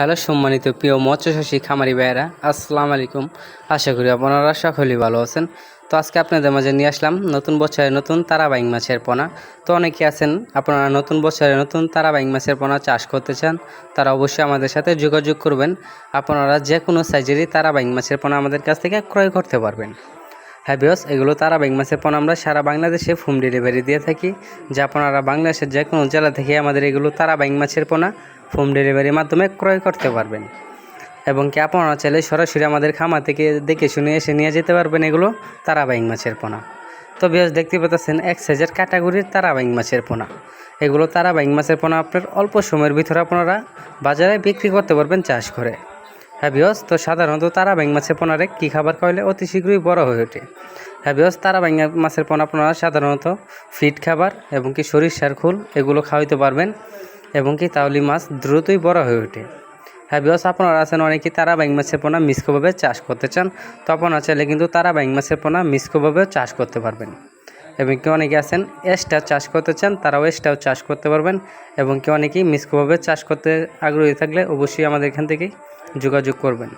Hello সম্মানিত প্রিয় মৎস্যচাষী খামারি ভাইয়েরা, আসসালামু আলাইকুম। আশা করি আপনারা সকলেই ভালো আছেন। তো আজকে আপনাদের মাঝে নিয়ে আসলাম নতুন বছরের নতুন তারাবাইং মাছের পোনা। তো অনেকে আছেন, আপনারা নতুন বছরে নতুন তারাবাইং মাছের পোনা চাষ করতে চান, তারা অবশ্যই আমাদের সাথে যোগাযোগ করবেন। আপনারা যে কোনো সাইজেরই তারাবাইং মাছের পোনা আমাদের কাছ থেকে ক্রয় করতে পারবেন। হ্যাঁ বিয়স এগুলো তারাবাইং মাছের পোনা আমরা সারা বাংলাদেশে হোম ডেলিভারি দিয়ে থাকি। যে আপনারা বাংলাদেশের যে কোনো জেলা থেকে আমাদের এগুলো তারাবাইং মাছের পোনা হোম ডেলিভারির মাধ্যমে ক্রয় করতে পারবেন। এবং কি আপনারা চাইলে সরাসরি আমাদের খামার থেকে দেখে শুনে এসে নিয়ে যেতে পারবেন এগুলো তারাবাইং মাছের পোনা তো বেশ দেখতে পাচ্ছেন এক সাইজের ক্যাটাগরির তারাবাইং মাছের পোনা এগুলো তারাবাইং মাছের পোনা আপনার অল্প সময়ের ভিতরে আপনারা বাজারে বিক্রি করতে পারবেন চাষ করে। হ্যাঁ বিয়স তো সাধারণত তারাবাইং মাছের পোনারে কী খাবার খাওয়ালে অতি শীঘ্রই বড় হয়ে ওঠে? হ্যাঁ বিয়স তারাবাইং মাছের পোনা আপনারা সাধারণত ফিট খাবার এবং কি সরিষার খোল এগুলো খাওয়াইতে পারবেন এবং কি তাহলে মাছ দ্রুতই বড় হয়ে ওঠে। হ্যাঁ বিকজ আপনারা আছেন অনেকেই তারা ব্যাং মাছের পোনা মিসকোভাবে চাষ করতে চান, তো আপনারা চাইলে কিন্তু তারা ব্যাং মাছের পোনা মিসকোভাবেও চাষ করতে পারবেন। এবং কেউ অনেকে আছেন এসটা চাষ করতে চান, তারাও এসটাও চাষ করতে পারবেন এবং কেউ অনেকেই মিসকোভাবে চাষ করতে আগ্রহী থাকলে অবশ্যই আমাদের এখান থেকেই যোগাযোগ করবেন।